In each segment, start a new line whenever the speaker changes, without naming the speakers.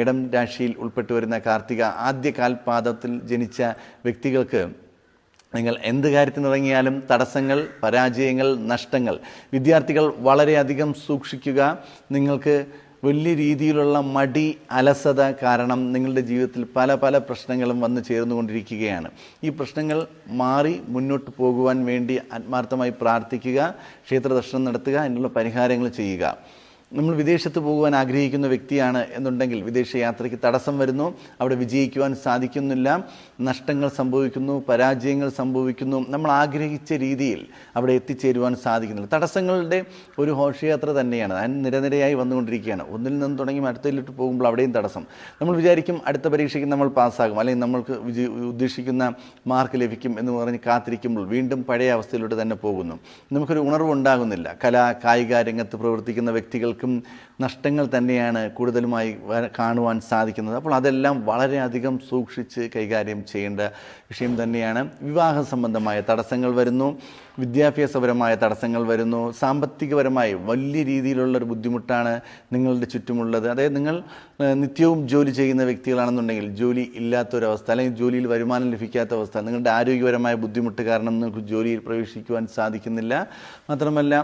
ഇടം രാശിയിൽ ഉൾപ്പെട്ടു വരുന്ന കാർത്തിക ആദ്യ കാൽപാദത്തിൽ ജനിച്ച വ്യക്തികൾക്ക് നിങ്ങൾ എന്ത് കാര്യത്തിനിറങ്ങിയാലും തടസ്സങ്ങൾ പരാജയങ്ങൾ നഷ്ടങ്ങൾ വിദ്യാർത്ഥികൾ വളരെയധികം സൂക്ഷിക്കുക. നിങ്ങൾക്ക് വലിയ രീതിയിലുള്ള മടി അലസത കാരണം നിങ്ങളുടെ ജീവിതത്തിൽ പല പല പ്രശ്നങ്ങളും വന്നു ചേർന്നുകൊണ്ടിരിക്കുകയാണ്. ഈ പ്രശ്നങ്ങൾ മാറി മുന്നോട്ട് പോകുവാൻ വേണ്ടി ആത്മാർത്ഥമായി പ്രാർത്ഥിക്കുക ക്ഷേത്രദർശനം നടത്തുക അതിനുള്ള പരിഹാരങ്ങൾ ചെയ്യുക. നമ്മൾ വിദേശത്ത് പോകുവാൻ ആഗ്രഹിക്കുന്ന വ്യക്തിയാണ് എന്നുണ്ടെങ്കിൽ വിദേശ യാത്രയ്ക്ക് തടസ്സം വരുന്നു. അവിടെ വിജയിക്കുവാൻ സാധിക്കുന്നില്ല. നഷ്ടങ്ങൾ സംഭവിക്കുന്നു പരാജയങ്ങൾ സംഭവിക്കുന്നു. നമ്മൾ ആഗ്രഹിച്ച രീതിയിൽ അവിടെ എത്തിച്ചേരുവാൻ സാധിക്കുന്നില്ല. തടസ്സങ്ങളുടെ ഒരു ഘോഷയാത്ര തന്നെയാണ്. അതിന് നിരനിരയായി വന്നുകൊണ്ടിരിക്കുകയാണ്. ഒന്നിൽ നിന്ന് തുടങ്ങി അടുത്തതിലിട്ട് പോകുമ്പോൾ അവിടെയും തടസ്സം. നമ്മൾ വിചാരിക്കും അടുത്ത പരീക്ഷയ്ക്ക് നമ്മൾ പാസ്സാകും. അല്ലെങ്കിൽ നമ്മൾക്ക് ഉദ്ദേശിക്കുന്ന മാർക്ക് ലഭിക്കും എന്ന് പറഞ്ഞ് കാത്തിരിക്കുമ്പോൾ വീണ്ടും പഴയ അവസ്ഥയിലോട്ട് തന്നെ പോകുന്നു. നമുക്കൊരു ഉണർവുണ്ടാകുന്നില്ല. കലാ കായിക രംഗത്ത് പ്രവർത്തിക്കുന്ന വ്യക്തികൾക്കും നഷ്ടങ്ങൾ തന്നെയാണ് കൂടുതലുമായി കാണുവാൻ സാധിക്കുന്നത്. അപ്പോൾ അതെല്ലാം വളരെയധികം സൂക്ഷിച്ച് കൈകാര്യം ചെയ്യേണ്ട വിഷയം തന്നെയാണ്. വിവാഹ സംബന്ധമായ തടസ്സങ്ങൾ വരുന്നു. വിദ്യാഭ്യാസപരമായ തടസ്സങ്ങൾ വരുന്നു. സാമ്പത്തികപരമായി വലിയ രീതിയിലുള്ള ഒരു ബുദ്ധിമുട്ടാണ് നിങ്ങളുടെ ചുറ്റുമുള്ളത്. അതായത് നിങ്ങൾ നിത്യവും ജോലി ചെയ്യുന്ന വ്യക്തികളാണെന്നുണ്ടെങ്കിൽ ജോലി ഇല്ലാത്തൊരവസ്ഥ അല്ലെങ്കിൽ ജോലിയിൽ വരുമാനം ലഭിക്കാത്ത അവസ്ഥ നിങ്ങളുടെ ആരോഗ്യപരമായ ബുദ്ധിമുട്ട് കാരണം നിങ്ങൾക്ക് ജോലിയിൽ പ്രവേശിക്കുവാൻ സാധിക്കുന്നില്ല. മാത്രമല്ല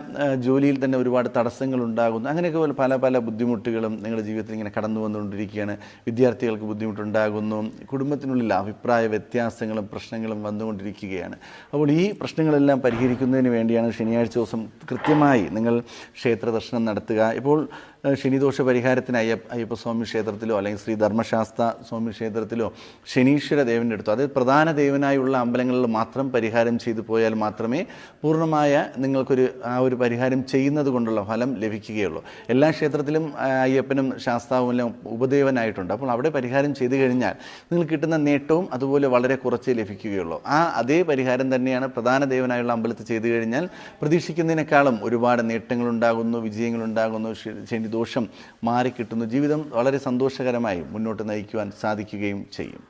ജോലിയിൽ തന്നെ ഒരുപാട് തടസ്സങ്ങൾ ഉണ്ടാകുന്നു. അങ്ങനെയൊക്കെ പോലെ പല പല ബുദ്ധിമുട്ടുകളും നിങ്ങളുടെ ജീവിതത്തിൽ ഇങ്ങനെ കടന്നു വന്നുകൊണ്ടിരിക്കുകയാണ്. വിദ്യാർത്ഥികൾക്ക് ബുദ്ധിമുട്ടുണ്ടാകുന്നു. കുടുംബത്തിനുള്ളിൽ അഭിപ്രായ വ്യത്യാസങ്ങളും പ്രശ്നങ്ങളും വന്നുകൊണ്ടിരിക്കുകയാണ്. അപ്പോൾ ഈ പ്രശ്നങ്ങളെല്ലാം പരിഹരിക്കുന്നതിന് വേണ്ടിയാണ് ശനിയാഴ്ച ദിവസം കൃത്യമായി നിങ്ങൾ ക്ഷേത്ര ദർശനം നടത്തുക. ഇപ്പോൾ ശനിദോഷ പരിഹാരത്തിന് അയ്യ അയ്യപ്പസ്വാമി ക്ഷേത്രത്തിലോ അല്ലെങ്കിൽ ശ്രീ ധർമ്മശാസ്ത്ര സ്വാമി ക്ഷേത്രത്തിലോ ശനീശ്വര ദേവന്റെ അടുത്തോ. അതായത് പ്രധാന ദേവനായുള്ള അമ്പലങ്ങളിൽ മാത്രം പരിഹാരം ചെയ്തു പോയാൽ മാത്രമേ പൂർണമായ നിങ്ങൾക്കൊരു ആ ഒരു പരിഹാരം ചെയ്യുന്നത് കൊണ്ടുള്ള ഫലം ലഭിക്കുകയുള്ളൂ. എല്ലാ ക്ഷേത്രത്തിലും അയ്യപ്പനും ശാസ്താവും എല്ലാം ഉപദേവനായിട്ടുണ്ട്. അപ്പോൾ അവിടെ പരിഹാരം ചെയ്തു കഴിഞ്ഞാൽ നിങ്ങൾ കിട്ടുന്ന നേട്ടവും അതുപോലെ വളരെ കുറച്ചേ ലഭിക്കുകയുള്ളൂ. ആ അതേ പരിഹാരം തന്നെയാണ് പ്രധാന ദേവനായുള്ള അമ്പലത്തിൽ ചെയ്തു കഴിഞ്ഞാൽ പ്രതീക്ഷിക്കുന്നതിനേക്കാളും ഒരുപാട് നേട്ടങ്ങളുണ്ടാകുന്നു വിജയങ്ങളുണ്ടാകുന്നു ശ- ശനിദോഷം മാറിക്കിട്ടുന്നു ജീവിതം വളരെ സന്തോഷകരമായി മുന്നോട്ട് നയിക്കുവാൻ സാധിക്കുകയും ചെയ്യും.